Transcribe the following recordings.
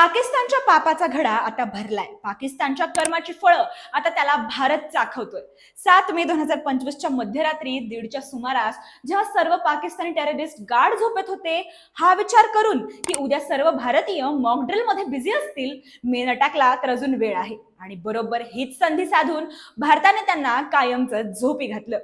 पाकिस्तानच्या पापाचा घडा आता भरलाय. पाकिस्तानच्या कर्माची फळं आता त्याला भारत चाखवतोय. सात मे दोन हजार पंचवीसच्या मध्यरात्री दीडच्या सुमारास जेव्हा सर्व पाकिस्तानी टेररिस्ट गाढ झोपेत होते हा विचार करून की उद्या सर्व भारतीय मॉकड्रिलमध्ये बिझी असतील मेन अटॅकला तर अजून वेळ आहे. आणि बरोबर हीच संधी साधून भारताने त्यांना कायमचं झोपी घातलं.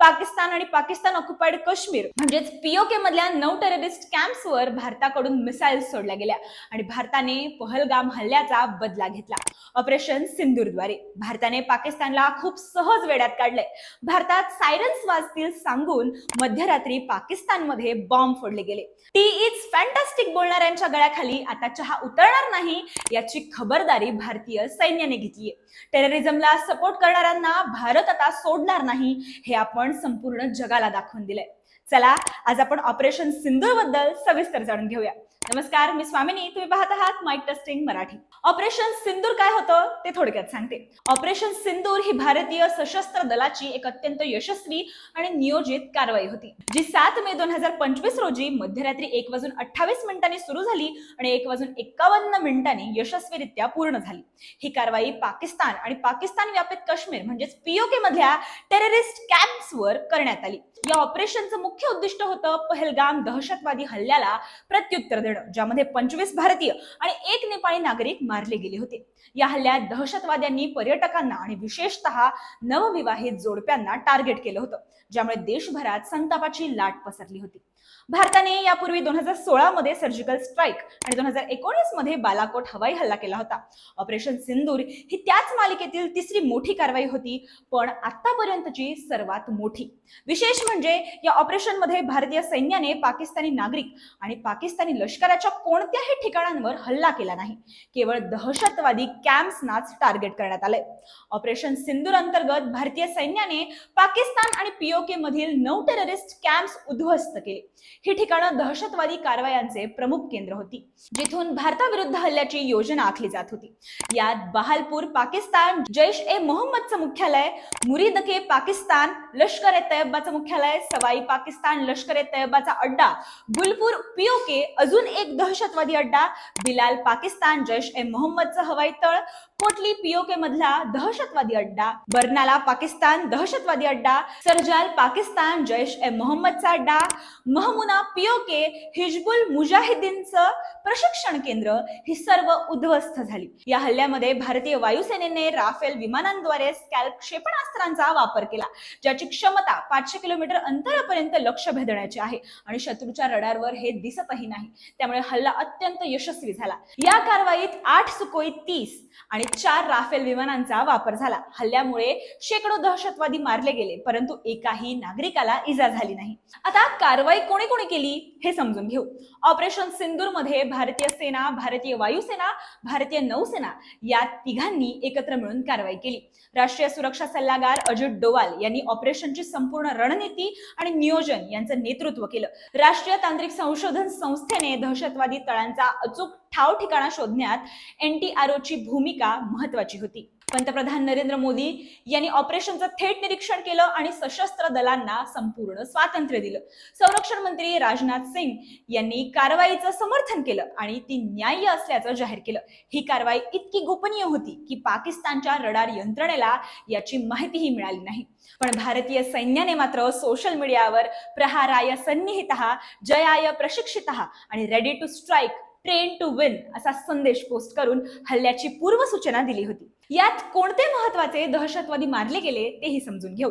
पाकिस्तान आणि पाकिस्तान ऑक्युपाईड काश्मीर म्हणजेच पीओके मधल्या नऊ टेररिस्ट कॅम्प्सवर भारताकडून मिसाईल्स सोडल्या गेल्या आणि भारताने पहलगाम हल्ल्याचा बदला घेतला. ऑपरेशन सिंदूरद्वारे. भारताने पाकिस्तानला खूप सहज वेड्यात काढलंय. भारतात सायरन्स वाजतील सांगून मध्यरात्री पाकिस्तानमध्ये बॉम्ब फोडले गेले. टी इज फॅन्टॅस्टिक बोलणाऱ्यांच्या गळ्याखाली आता चहा उतरणार नाही याची खबरदारी भारतीय सैन्याने घेतलीय टेररिझमला सपोर्ट करणाऱ्यांना भारत आता सोडणार नाही हे आपण संपूर्ण जगाला दाखवून दिलंय. चला आज आपण ऑपरेशन सिंदूरबद्दल सविस्तर जाणून घेऊया. नमस्कार मी स्वामिनी तुम्ही पाहत आहात mike testing Marathi. Operation Sindoor काय होतं ते थोडक्यात सांगते. ऑपरेशन सिंदूर ही भारतीय सशस्त्र दलाची एक अत्यंत यशस्वी आणि नियोजित कारवाई होती जी सात मे दोन हजार पंचवीस रोजी मध्यरात्री एक वाजून अठ्ठावीस मिनिटांनी सुरू झाली आणि एक वाजून एक्कावन्न मिनिटांनी यशस्वीरित्या पूर्ण झाली. ही कारवाई पाकिस्तान आणि पाकिस्तान व्यापित काश्मीर म्हणजेच पीओके मधल्या टेररिस्ट कॅम्प्सवर करण्यात आली. या ऑपरेशनचं मुख्य उद्दिष्ट होतं पहलगाम दहशतवादी हल्ल्याला प्रत्युत्तर देणं ज्यामध्ये पंचवीस भारतीय आणि एक नेपाळी नागरिक मारले गेले होते. या हल्ल्यात दहशतवाद्यांनी पर्यटकांना आणि विशेषतः नवविवाहित जोडप्यांना टार्गेट केलं होतं ज्यामुळे देशभरात संतापाची लाट पसरली होती. भारताने यापूर्वी दोन हजार सोळा मध्ये सर्जिकल स्ट्राईक आणि दोन हजार एकोणीसमध्ये बालाकोट हवाई हल्ला केला होता. ऑपरेशन सिंदूर ही त्याच मालिकेतील तिसरी मोठी कारवाई होती पण आतापर्यंतची सर्वात मोठी. विशेष म्हणजे या ऑपरेशन मध्ये भारतीय सैन्याने पाकिस्तानी नागरिक आणि पाकिस्तानी लष्कराच्या कोणत्याही ठिकाणांवर हल्ला केला नाही. केवळ दहशतवादी कॅम्प्सनाच टार्गेट करण्यात आलंय. ऑपरेशन सिंदूर अंतर्गत भारतीय सैन्याने पाकिस्तान आणि पीओके मधील नऊ टेररिस्ट कॅम्प्स उद्ध्वस्त केले. ही ठिकाणं दहशतवादी कारवायांचे प्रमुख केंद्र होती. जिथून भारताविरुद्ध हल्ल्याची योजना आखली जात होती. यात बहालपूर पाकिस्तान जैश ए मोहम्मदचं मुख्यालय मुरीदके पाकिस्तान लष्कर ए तयब्बाचं मुख्यालय सवाई पाकिस्तान पाकिस्तान लष्कर ए तयब्बाचा अड्डा गुलपूर पीओके अजून एक दहशतवादी अड्डा बिलाल पाकिस्तान जैश ए मोहम्मदचं हवाई तळ पोटली पीओके मधला दहशतवादी अड्डा बर्नाला पाकिस्तान दहशतवादी अड्डा सरजाल पाकिस्तान जैश ए मोहम्मदचा अड्डा महमुना पीओके हिजबुल मुजाहिदीनचं प्रशिक्षण केंद्र ही सर्व उद्ध्वस्त झाली. या हल्ल्यामध्ये भारतीय वायुसेनेने राफेल विमानांद्वारे स्कॅल्प क्षेपणास्त्रांचा वापर केला ज्याची क्षमता पाचशे किलोमीटर अंतरापर्यंत लक्ष भेदण्याचे आहे. आणि शत्रूच्या रडारवर हे दिसतही नाही. त्यामुळे हल्ला अत्यंत यशस्वी झाला. या कारवाईत आठ सुकोई तीस आणि चार राफेल विमानांचा वापर झाला. हल्ल्यामुळे शेकडो दहशतवादी मारले गेले परंतु एकाही नागरिकाला इजा झाली नाही. आता कारवाई कोणी कोणी केली हे समजून घेऊ. ऑपरेशन सिंदूरमध्ये भारतीय सेना भारतीय वायुसेना भारतीय नौसेना या तिघांनी एकत्र मिळून कारवाई केली. राष्ट्रीय सुरक्षा सल्लागार अजित डोवाल यांनी ऑपरेशनची संपूर्ण रणनीती आणि नियोजन यांचं नेतृत्व केलं. राष्ट्रीय तांत्रिक संशोधन संस्थेने दहशतवादी तळांचा अचूक ठाव ठिकाणा शोधण्यात एनटीआरओची भूमिका महत्वाची होती. पंतप्रधान नरेंद्र मोदी यांनी ऑपरेशनचं थेट निरीक्षण केलं आणि सशस्त्र दलांना संपूर्ण स्वातंत्र्य दिलं. संरक्षण मंत्री राजनाथ सिंग यांनी कारवाईचं समर्थन केलं आणि ती न्याय्य असल्याचं जाहीर केलं. ही कारवाई इतकी गोपनीय होती की पाकिस्तानच्या रडार यंत्रणेला याची माहितीही मिळाली नाही. पण भारतीय सैन्याने मात्र सोशल मीडियावर प्रहाराय सन्निहित जयाय प्रशिक्षित आणि ready to strike train to win असा संदेश पोस्ट करून हल्ल्याची पूर्वसूचना दिली होती. यात कोणते महत्त्वाचे दहशतवादी मारले गेले तेही समजून घेऊ.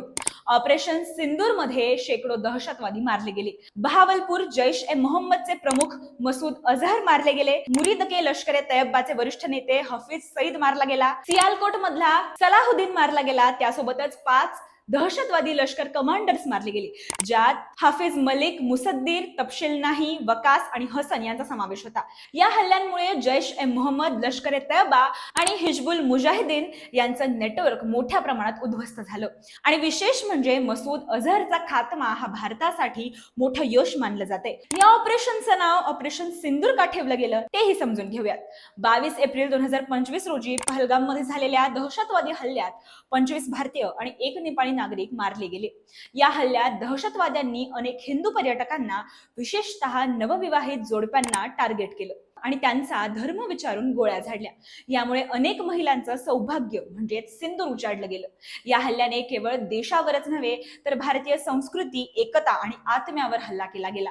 ऑपरेशन सिंदूरमध्ये शेकडो दहशतवादी मारले गेले. बहावलपूर जैश ए मोहम्मदचे प्रमुख मसूद अझहर मारले गेले. मुरीदके लष्कर ए तयब्बाचे वरिष्ठ नेते हफीज सईद मारला गेला. सियालकोट मधला सलाहुद्दीन मारला गेला. त्यासोबतच पाच दहशतवादी लष्कर कमांडर्स मारले गेले ज्यात हाफिज मलिक मुसद्दीर तपशील नाही वकास आणि हसन यांचा समावेश होता. या हल्ल्यांमुळे जैश ए मोहम्मद लष्कर ए तयबा आणि हिजबुल मुजाहिदीन यांचं नेटवर्क मोठ्या प्रमाणात उद्ध्वस्त झालं. आणि विशेष म्हणजे मसूद अझहरचा खात्मा हा भारतासाठी मोठं यश मानलं जाते. या ऑपरेशनचं नाव ऑपरेशन सिंदूर का ठेवलं गेलं तेही समजून घेऊयात. बावीस एप्रिल दोन हजार पंचवीस रोजी पहलगाममध्ये झालेल्या दहशतवादी हल्ल्यात पंचवीस भारतीय आणि एक नेपाळी नागरिक मारले गेले. या हल्ल्यात दहशतवाद्यांनी अनेक हिंदू पर्यटकांना विशेषतः नवविवाहित जोडप्यांना टार्गेट केलं आणि त्यांचा धर्म विचारून गोळ्या झाडल्या. यामुळे अनेक महिलांचं सौभाग्य म्हणजेच सिंदूर उजाडलं गेलं. या हल्ल्याने केवळ देशावरच नव्हे तर भारतीय संस्कृती एकता आणि आत्म्यावर हल्ला केला गेला.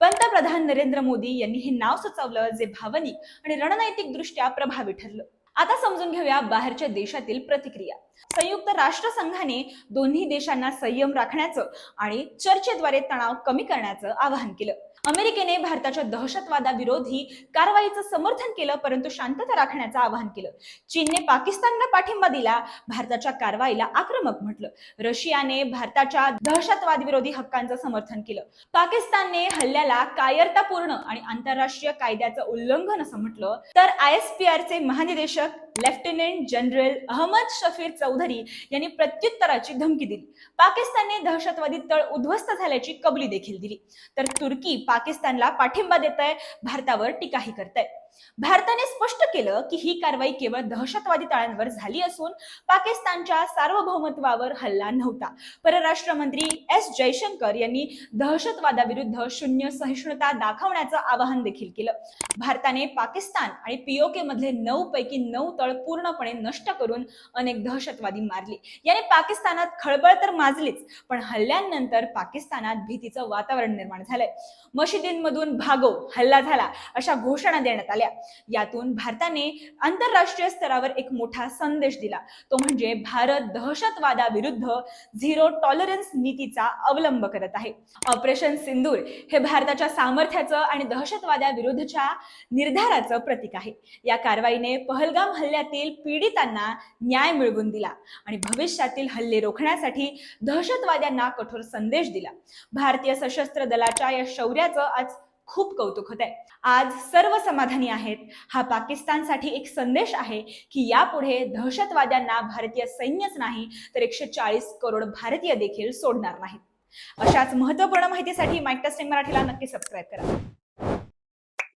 पंतप्रधान नरेंद्र मोदी यांनी हे नाव सुचवलं जे भावनिक आणि रणनैतिक दृष्ट्या प्रभावी ठरलं. आता समजून घेऊया बाहेरच्या देशातील प्रतिक्रिया. संयुक्त राष्ट्र संघाने दोन्ही देशांना संयम राखण्याचं आणि चर्चेद्वारे तणाव कमी करण्याचं आवाहन केलं. अमेरिकेने भारताच्या दहशतवादाविरोधी कारवाईचं समर्थन केलं परंतु शांतता राखण्याचं आवाहन केलं. चीनने पाकिस्तानला पाठिंबा दिला भारताच्या कारवाईला आक्रमक म्हटलं. रशियाने भारताच्या दहशतवाद विरोधी हक्कांचं समर्थन केलं. पाकिस्तानने हल्ल्याला कायरतापूर्ण आणि आंतरराष्ट्रीय कायद्याचं उल्लंघन असं म्हटलं. तर आय एस पी आरचे महानिदेशक लेफ्टनंट जनरल अहमद शफीर चौधरी यांनी प्रत्युत्तराची धमकी दिली. पाकिस्तानने दहशतवादी तळ उद्ध्वस्त झाल्याची कबली देखील दिली. तर तुर्की पाकिस्तानला पाठिंबा देत आहे भारतावर टीकाही करत आहे भारताने स्पष्ट केलं की ही कारवाई केवळ दहशतवादी तळांवर झाली असून पाकिस्तानच्या सार्वभौमत्वावर हल्ला नव्हता. परराष्ट्र मंत्री एस जयशंकर यांनी दहशतवादाविरुद्ध शून्य सहिष्णुता दाखवण्याचं आवाहन देखील केलं. भारताने पाकिस्तान आणि पीओके मधले नऊ पैकी नऊ तळ पूर्णपणे नष्ट करून अनेक दहशतवादी मारले. याने पाकिस्तानात खळबळ तर माजलीच पण हल्ल्यानंतर पाकिस्तानात भीतीचं वातावरण निर्माण झालंय. मशिदींमधून भागो हल्ला झाला अशा घोषणा देण्यात आल्या. यातून भारताने आंतरराष्ट्रीय स्तरावर एक मोठा संदेश दिला. तो म्हणजे भारत दहशतवादाविरुद्ध झिरो टॉलरन्स नीतीचा अवलंब करत आहे. ऑपरेशन सिंदूर हे भारताच्या सामर्थ्याचं आणि दहशतवादाविरुद्धच्या निर्धाराचं प्रतीक आहे. या कारवाईने पहलगाम हल्ल्यातील पीडितांना न्याय मिळवून दिला आणि भविष्यातील हल्ले रोखण्यासाठी दहशतवाद्यांना कठोर संदेश दिला. भारतीय सशस्त्र दलाच्या या शौर्याचं आज खूप कौतुक होत आहे आज सर्व समाधानी आहेत. हा पाकिस्तानसाठी एक संदेश आहे की यापुढे दहशतवाद्यांना भारतीय सैन्यच नाही तर एकशे चाळीस करोड भारतीय देखील सोडणार नाहीत. अशाच महत्त्वपूर्ण माहितीसाठी माईक टेस्टिंग मराठीला नक्की सबस्क्राईब करा.